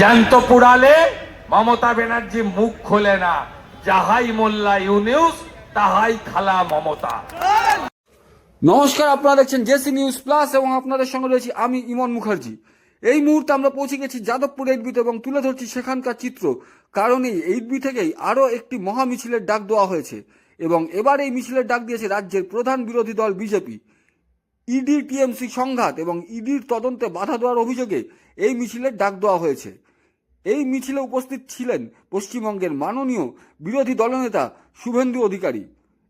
জ্যান্ত পুড়ালে মমতা ব্যানার্জি মুখ খোলে না। যাহাই মোল্লা ইউনিউস, তাহাই খালা মমতা। নমস্কার, আপনারা দেখছেন জেসি নিউজ প্লাস এবং আপনাদের সঙ্গে রয়েছি আমি ইমন মুখার্জি। এই মুহূর্তে আমরা পৌঁছে গেছি যাদবপুর এইটবিতে এবং তুলে ধরছি সেখানকার চিত্র, কারণ এই এইটবি থেকেই আরও একটি মহা মিছিলের ডাক দেওয়া হয়েছে এবং এবার এই মিছিলের ডাক দিয়েছে রাজ্যের প্রধান বিরোধী দল বিজেপি। ইডি, টিএমসি সংঘাত এবং ইডির তদন্তে বাধা দেওয়ার অভিযোগে এই মিছিলের ডাক দেওয়া হয়েছে। এই মিছিলে উপস্থিত ছিলেন পশ্চিমবঙ্গের মাননীয় বিরোধী দলনেতা শুভেন্দু অধিকারী।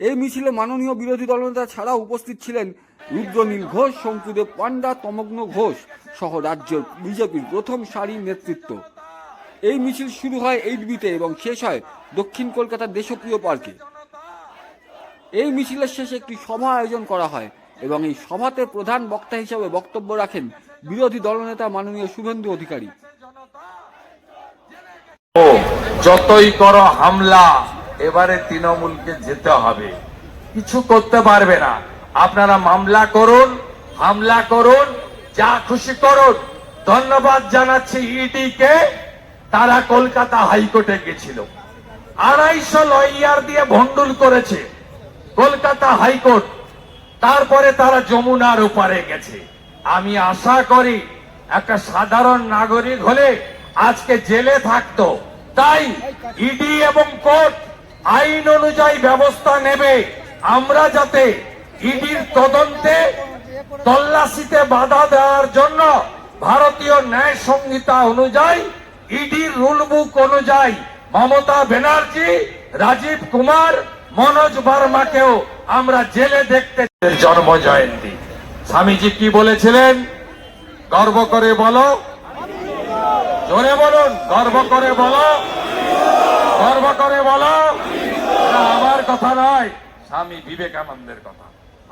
এই মিছিলে মাননীয় বিরোধী দলনেতা ছাড়াও উপস্থিত ছিলেন রুদ্রনীল ঘোষ, শঙ্কুদেব পান্ডা তমগ্ন ঘোষ সহ রাজ্যের বিজেপির প্রথম সারির নেতৃত্ব। এই মিছিল শুরু হয় এইটবিতে এবং শেষ হয় দক্ষিণ কলকাতার দেশপ্রিয় পার্কে। এই মিছিলের শেষে একটি সভা আয়োজন করা হয় এবং এই সভাতে প্রধান বক্তা হিসেবে বক্তব্য রাখেন বিরোধী দলনেতা মাননীয় শুভেন্দু অধিকারী। যতই করো হামলা, এবারে তৃণমূলকে যেতে হবে। কিছু করতে পারবে না। আপনারা মামলা করুন, হামলা করুন, যা খুশি করুন। ধন্যবাদ জানাচ্ছি ইডি কে তারা কলকাতা হাইকোর্টে গেছিল। আড়াইশো লয়ার দিয়ে ভন্ডুল করেছে কলকাতা হাইকোর্ট। তারপরে তারা যমুনার ওপারে গেছে। আমি আশা করি একটা সাধারণ নাগরিক হলে আজকে জেলে থাকতো। তাই ইডি এবং কোর্ট আইন অনুযায়ী ব্যবস্থা নেবে। আমরা যাতে ইডির তদন্তে তল্লাশিতে বাধা দেওয়ার জন্য ভারতীয় ন্যায় সংহিতা অনুযায়ী ইডির রুল বুক অনুযায়ী মমতা ব্যানার্জি, রাজীব কুমার, মনোজ বর্মাকেও আমরা জেলে দেখতে জন্ম জয়ন্তী স্বামীজি কি বলেছিলেন? গর্ব করে বলো জোরে বলুন, গর্ব করে বলো। গর্ব করে বলো আমার কথা নয়, স্বামী বিবেকানন্দের কথা।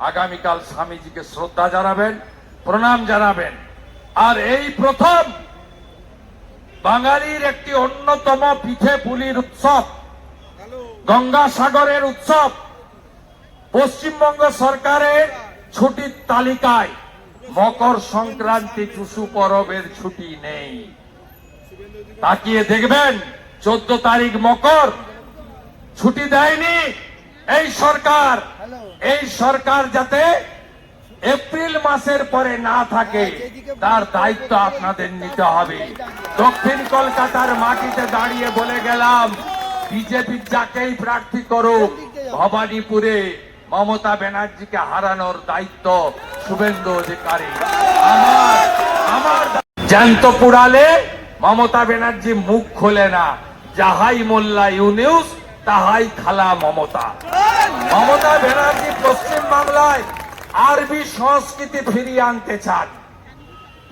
আগামীকাল স্বামীজিকে শ্রদ্ধা জানাবেন, প্রণাম জানাবেন। আর এই প্রথম বাঙালির একটি অন্যতম পিঠে পুলির উৎসব গঙ্গাসাগরের উৎসব, পশ্চিমবঙ্গ সরকারের ছুটির তালিকায় মকর সংক্রান্তি টুসু পরবের ছুটি নেই। তাকিয়ে দেখবেন চোদ্দ তারিখ মকর। ছুটি দেয়নি এই সরকার। এই সরকার যাতে এপ্রিল মাসের পরে না থাকে তার দায়িত্ব আপনাদের নিতে হবে। দক্ষিণ কলকাতার মাটিতে দাঁড়িয়ে বলে গেলাম বিজেপি যাকেই প্রার্থী করুক ভবানীপুরে মমতা ব্যানার্জিকে হারানোর দায়িত্ব শুভেন্দু অধিকারী। আমার আমার জ্যান্ত পুড়ালে মমতা ব্যানার্জি মুখ খোলে না। যাহাই মোল্লা ইউনিউস, তাহাই খালা মমতা। মমতা ব্যানার্জি পশ্চিম বাংলায় আরবি সংস্কৃতি ফিরিয়ে আনতে চান।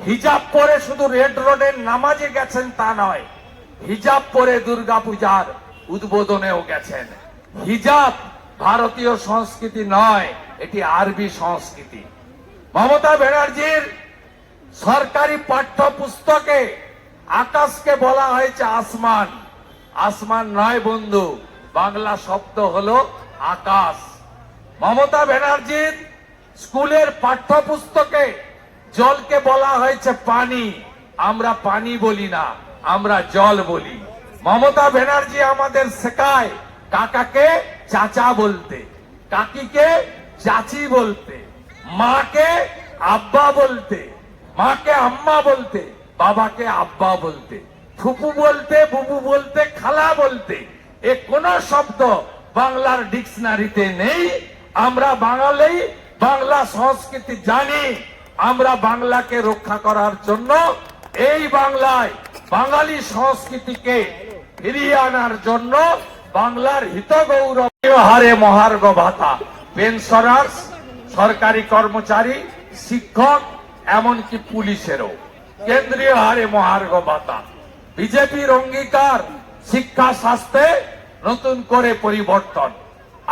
হিজাব পরে শুধু রেড রোডের নামাজে গেছেন তা নয়, হিজাব পরে দুর্গাপূজার উদ্বোধনেও গেছেন। হিজাব ভারতীয় সংস্কৃতি নয়, এটি আরবি সংস্কৃতি। মমতা ব্যানার্জির সরকারি পাঠ্যপুস্তকে আকাশকে বলা হয়েছে আসমান। আসমান নয় বন্ধু, বাংলা শব্দ হলো আকাশ। মমতা ব্যানার্জির স্কুলের পাঠ্যপুস্তকে জলকে বলা হয়েছে পানি। আমরা পানি বলি না, আমরা জল বলি। মমতা ব্যানার্জি আমাদের শেখায় কাকাকে চাচা বলতে, কাকিকে চাচি বলতে, মাকে আব্বা বলতে, মাকে আম্মা বলতে। বাবাকে আব্বা বলতে, ফুপু বলতে, বুবু বলতে, খালা বলতে। এ কোন শব্দ বাংলার ডিকশনারিতে নেই। আমরা বাঙালি, বাংলা সংস্কৃতি জানি। আমরা বাংলাকে রক্ষা করার জন্য এই বাংলায় বাঙালি সংস্কৃতিকে ফিরিয়ে আনার জন্য বাংলার হিত গৌরব হারে মহার্ঘ ভাতা। পেনশনার্স সরকারি কর্মচারী, শিক্ষক, এমনকি পুলিশেরও। কেন্দ্রীয় হারে মহার্ঘ ভাতা। বিজেপির অঙ্গীকার, শিক্ষা, স্বাস্থ্যে নতুন করে পরিবর্তন।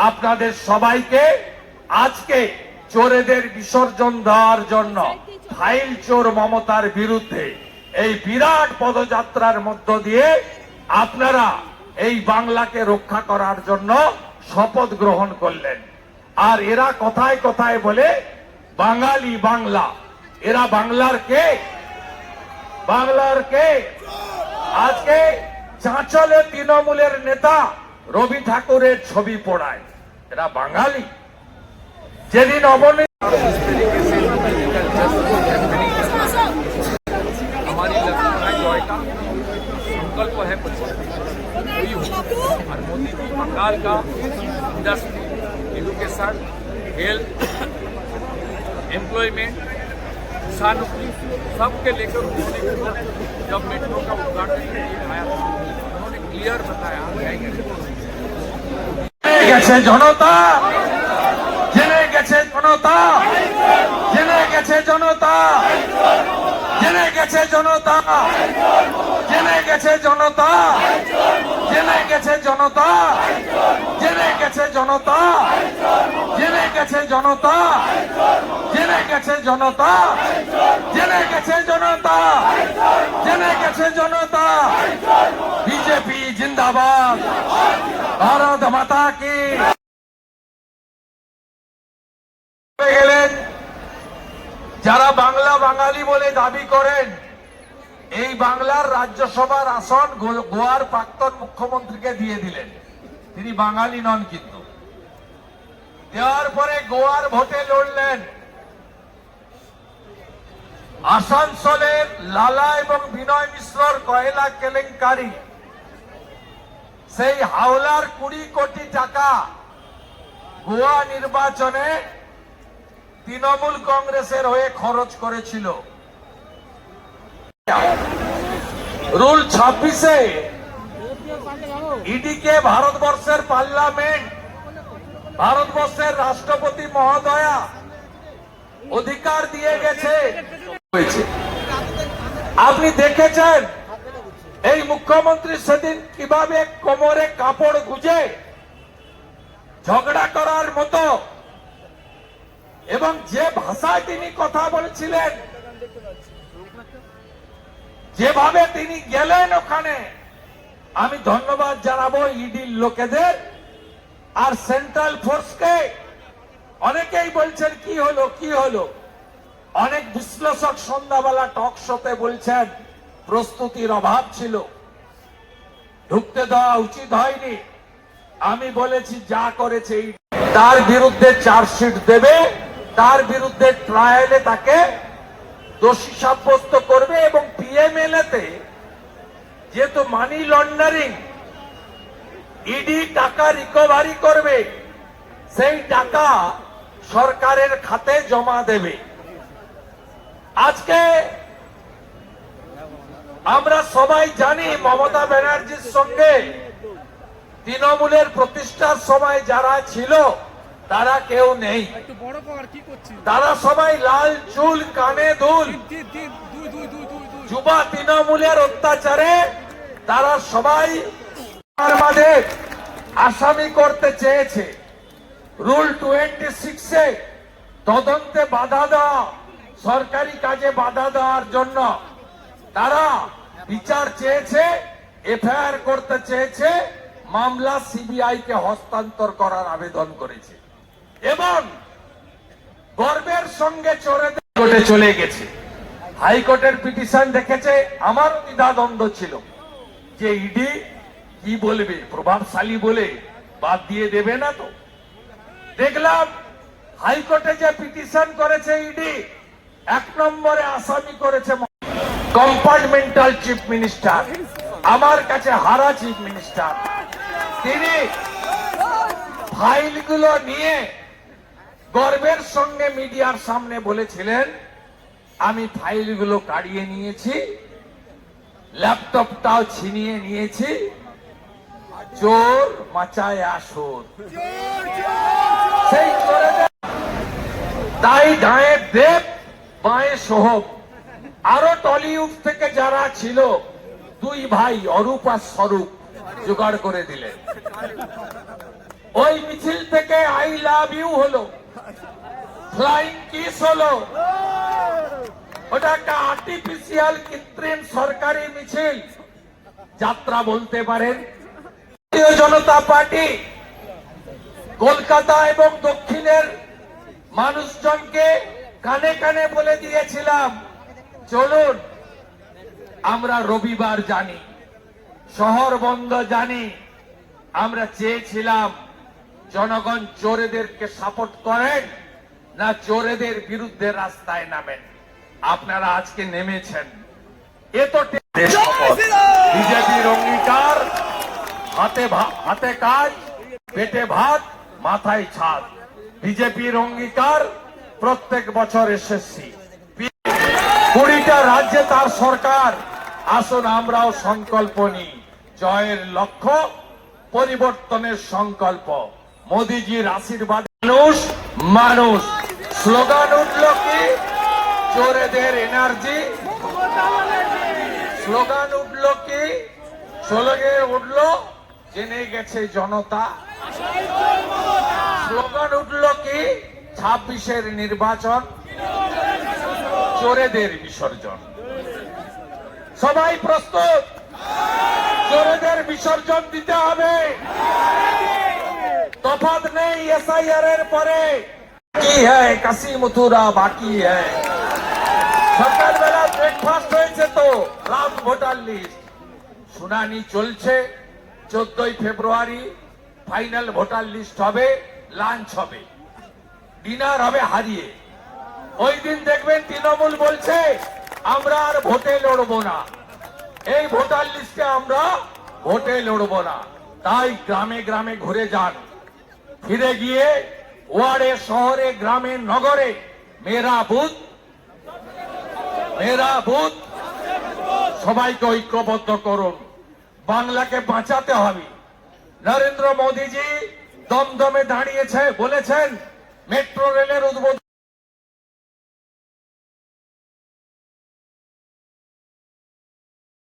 আপনাদের সবাইকে আজকে চোরেদের বিসর্জন দেওয়ার জন্য ফাইল চোর মমতার বিরুদ্ধে এই বিরাট পদযাত্রার মধ্য দিয়ে আপনারা এই বাংলাকে রক্ষা করার জন্য শপথ গ্রহণ করলেন। আর এরা কথায় কথায় বলে, বাঙালি বাংলা, এরা বাংলার কে? বাংলার কে আজকে চাঁচলে তৃণমূলের নেতা রবি ঠাকুরের ছবি পড়ায় এরা বাঙালি যেদিন অবনী हमारी लक्ष्य जॉय का संकल्प है हुई हो और मोदी जी बंगाल का इंडस्ट्री एजुकेशन हेल्थ एम्प्लॉयमेंट किसानों की सबके लेकर उन्होंने जब मेट्रो का उद्घाटन के लिए आया था उन्होंने क्लियर बताया জেনে গেছে জনতা জেনে গেছে জনতা জেনে গেছে জনতা জেনে গেছে জনতা জেনে গেছে জনতা জেনে গেছে জনতা। জেনে গেছে জনতা। জেনে গেছে জনতা। জেনে গেছে জনতা। জেনে গেছে জনতা। জেনে গেছে জনতা। বিজেপি জিন্দাবাদ। ভারত মাতা কি। গেলেন যারা বাংলা বাঙালি বলে দাবি করেন এই বাংলার রাজ্যসভার আসন গোয়ার প্রাক্তন মুখ্যমন্ত্রীকে দিয়ে দিলেন। তিনি বাঙালি নন কিন্তু। দেওয়ার পরে গোয়ার ভোটে লড়লেন। আসানসোলের লালা এবং বিনয় মিশ্রর কয়লা কেলেঙ্কারি। সেই হাওলার কুড়ি কোটি টাকা গোয়া নির্বাচনে তৃণমূল কংগ্রেসের হয়ে খরচ করেছিল। রুল ছাব্বিশে ইডিকে ভারতবর্ষের পার্লামেন্ট, ভারতবর্ষের রাষ্ট্রপতি মহোদয়া অধিকার দিয়ে গেছে। আপনি দেখেছেন, এই মুখ্যমন্ত্রী সেদিন কীভাবে কোমরে কাপড় গুজে ঝগড়া করার মতো এবং যে ভাষায় তিনি কথা বলেছিলেন যেভাবে তিনি গেলেন ওখানে, আমি ধন্যবাদ জানাব ইডির লোকেদের। আর সেন্ট্রাল ফোর্সকে অনেকেই বলছেন, কি হলো কি হলো? অনেক বিশ্লেষক সন্ধ্যাবেলা টক শোতে বলছেন, প্রস্তুতির অভাব ছিল। ঢুকতে দেওয়া উচিত হয়নি। আমি বলেছি, যা করেছে তার বিরুদ্ধে চার্জশিট দেবে, তার বিরুদ্ধে ট্রায়ালে তাকে দোষী সাব্যস্ত করবে এবং পিএমএলএ তে যেহেতু মানি লন্ডারিং ইডি টাকা রিকভারি করবে, সেই টাকা সরকারের খাতে জমা দেবে। আজকে আমরা সবাই জানি মমতা ব্যানার্জির সঙ্গে তৃণমূলের প্রতিষ্ঠার সময় যারা ছিল তারা কেউ নেই। তারা সবাই লাল চুল কানে দুল। যুবা তৃণমূলের অত্যাচারে তারা সবাই আসামি করতে চেয়েছে। রুল টোয়েন্টি সিক্সে তদন্তে বাধা দেওয়া সরকারি কাজে বাধা দেওয়ার জন্য তারা বিচার চেয়েছে এফআইআর করতে চেয়েছে মামলা সিবিআই কে হস্তান্তর করার আবেদন করেছে। এবং গর্বের সঙ্গে চড়ে কোর্টে চলে গেছে। হাইকোর্টের পিটিশন দেখেছে, আমারও দ্বিধাদ্বন্দ্ব ছিল যে ইডি কি বলবে, প্রভাবশালী বলে বাদ দিয়ে দেবে না তো। দেখলাম হাইকোর্টে যে পিটিশন করেছে ইডি, এক নম্বরে আসামি করেছে কম্পার্টমেন্টাল চিফ মিনিস্টার, আমার কাছে হারা চিফ মিনিস্টার। তিনি ফাইলগুলো নিয়ে গর্বের সঙ্গে মিডিয়ার সামনে বলেছিলেন, আমি ফাইলগুলো কাড়িয়ে নিয়েছি, ল্যাপটপটাও ছিনিয়ে নিয়েছি। চোর মাচায় আসর সেই তাই ডায়ের দেব, বাঁয়ে সোহব আরও টলিউড থেকে যারা ছিল, দুই ভাই অরূপ আর স্বরূপ জোগাড় করে দিলেন। ওই মিছিল থেকে আই লাভ ইউ হলো। ফ্লাইং কিস হলো। ওটা একটা আর্টিফিশিয়াল কৃত্রিম সরকারি মিছিল। যাত্রা বলতে পারেন। ভারতীয় জনতা পার্টি কলকাতা এবং দক্ষিণের মানুষজনকে কানে কানে বলে দিয়েছিলাম, চলুন আমরা রবিবার জানি, শহর বন্ধ জানি, আমরা চেয়েছিলাম জনগণ চোরেদেরকে সাপোর্ট করেন। না চোরেদের বিরুদ্ধে রাস্তায় নামেন। আপনারা আজকে নেমেছেন। এ তো বিজেপির অঙ্গীকার হাতে ভা- হাতে কাজ পেটে ভাত মাথায় ছাদ। বিজেপির অঙ্গীকার প্রত্যেক বছর এসএসসি। কুড়িটা রাজ্যে তার সরকার। আসুন আমরাও সংকল্প নিই। জয়ের লক্ষ্য পরিবর্তনের সংকল্প। মোদিজির আশীর্বাদ মানুষ মানুষ। স্লোগান উঠল কি? চোরেদের এনার্জি। স্লোগান উঠল কি? স্লোগে উঠল জেনে গেছে জনতা। স্লোগান উঠল কি? ছাব্বিশের নির্বাচন। চোরেদের বিসর্জন। সবাই প্রস্তুত? চোরেদের বিসর্জন দিতে হবে। তফাৎ নেই এসআইআর এর পরে। শুনানি চলছে, চোদ্দই ফেব্রুয়ারি ফাইনাল ভোটার লিস্ট হবে লাঞ্চ হবে। ডিনার হবে হারিয়ে। ওই দিন দেখবেন তৃণমূল বলছে, আমরা আর ভোটে লড়বো না। এই ভোটার লিস্টে আমরা ভোটে লড়বো না। তাই গ্রামে গ্রামে ঘুরে যান। ফিরে গিয়ে ওয়ার্ডে শহরে, গ্রামে, নগরে মেরা বুথ মেরা বুথ সবাইকে ঐক্যবদ্ধ করুন। বাংলাকে বাঁচাতে হবে। নরেন্দ্র মোদীজি দমদমে দাঁড়িয়েছে, বলেছেন, মেট্রো রেলের উদ্বোধন